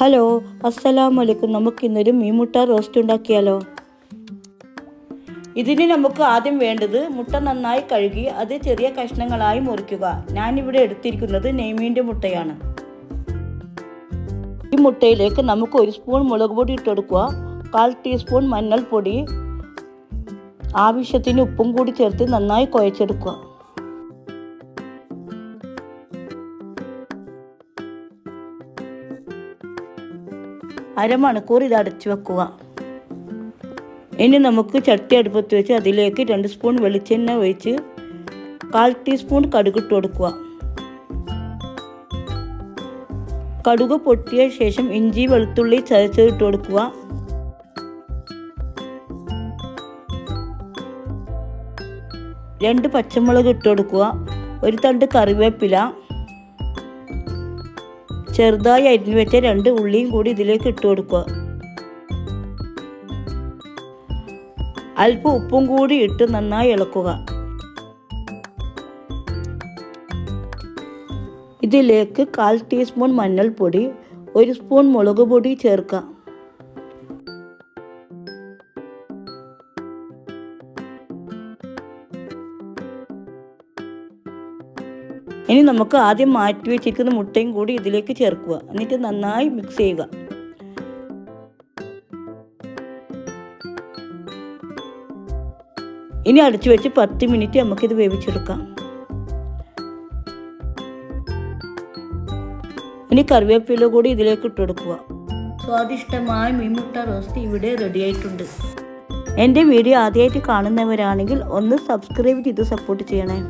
Hello അസ്സലാമു അലൈക്കും നമുക്ക് ഇന്നൊരു മീൻമുട്ട റോസ്റ്റ് ഉണ്ടാക്കിയാലോ? ഇതിന് നമുക്ക് ആദ്യം വേണ്ടത് മുട്ട നന്നായി കഴുകി അത് ചെറിയ കഷ്ണങ്ങളായി മുറിക്കുക. ഞാനിവിടെ എടുത്തിരിക്കുന്നത് നെയ്മീന്റെ മുട്ടയാണ്. ഈ മുട്ടയിലേക്ക് നമുക്ക് ഒരു സ്പൂൺ മുളക് പൊടി ഇട്ടെടുക്കുക. കാൽ ടീസ്പൂൺ മഞ്ഞൾപ്പൊടി. ആവശ്യത്തിന് ഉപ്പും കൂടി ചേർത്ത് നന്നായി കുഴച്ചെടുക്കുക. അരമണിക്കൂർ ഇത് അടച്ചു വെക്കുക. ഇനി നമുക്ക് ചട്ടി അടുപ്പത്ത് വെച്ച് അതിലേക്ക് രണ്ട് സ്പൂൺ വെളിച്ചെണ്ണ ഒഴിച്ച് കാൽ ടീസ്പൂൺ കടുകിട്ട് കൊടുക്കുക. കടുക് പൊട്ടിയ ശേഷം ഇഞ്ചി വെളുത്തുള്ളി ചതച്ചതിട്ട് കൊടുക്കുക. രണ്ട് പച്ചമുളക് ഇട്ട് കൊടുക്കുക. ഒരു തണ്ട് കറിവേപ്പില. ചെറുതായി അരിഞ്ഞു വെച്ച രണ്ട് ഉള്ളിയും കൂടി ഇതിലേക്ക് ഇട്ട് കൊടുക്കുക. അല്പം ഉപ്പും കൂടി ഇട്ട് നന്നായി ഇളക്കുക. ഇതിലേക്ക് കാൽ ടീസ്പൂൺ മഞ്ഞൾപ്പൊടി ഒരു സ്പൂൺ മുളക് പൊടി ചേർക്കാം. ഇനി നമുക്ക് ആദ്യം മാറ്റി വെച്ചിരിക്കുന്ന മുട്ടയും കൂടി ഇതിലേക്ക് ചേർക്കുക. എന്നിട്ട് നന്നായി മിക്സ് ചെയ്യുക. ഇനി അടച്ചു വെച്ച് പത്ത് മിനിറ്റ് നമുക്കിത് വേവിച്ചെടുക്കാം. ഇനി കറിവേപ്പില കൂടി ഇതിലേക്ക് ഇട്ടെടുക്കുക. സ്വാദിഷ്ടമായ മീൻമുട്ട റോസ്റ്റ് ഇവിടെ റെഡി ആയിട്ടുണ്ട്. എന്റെ വീഡിയോ ആദ്യമായിട്ട് കാണുന്നവരാണെങ്കിൽ ഒന്ന് സബ്സ്ക്രൈബ് ചെയ്ത് സപ്പോർട്ട് ചെയ്യണേ.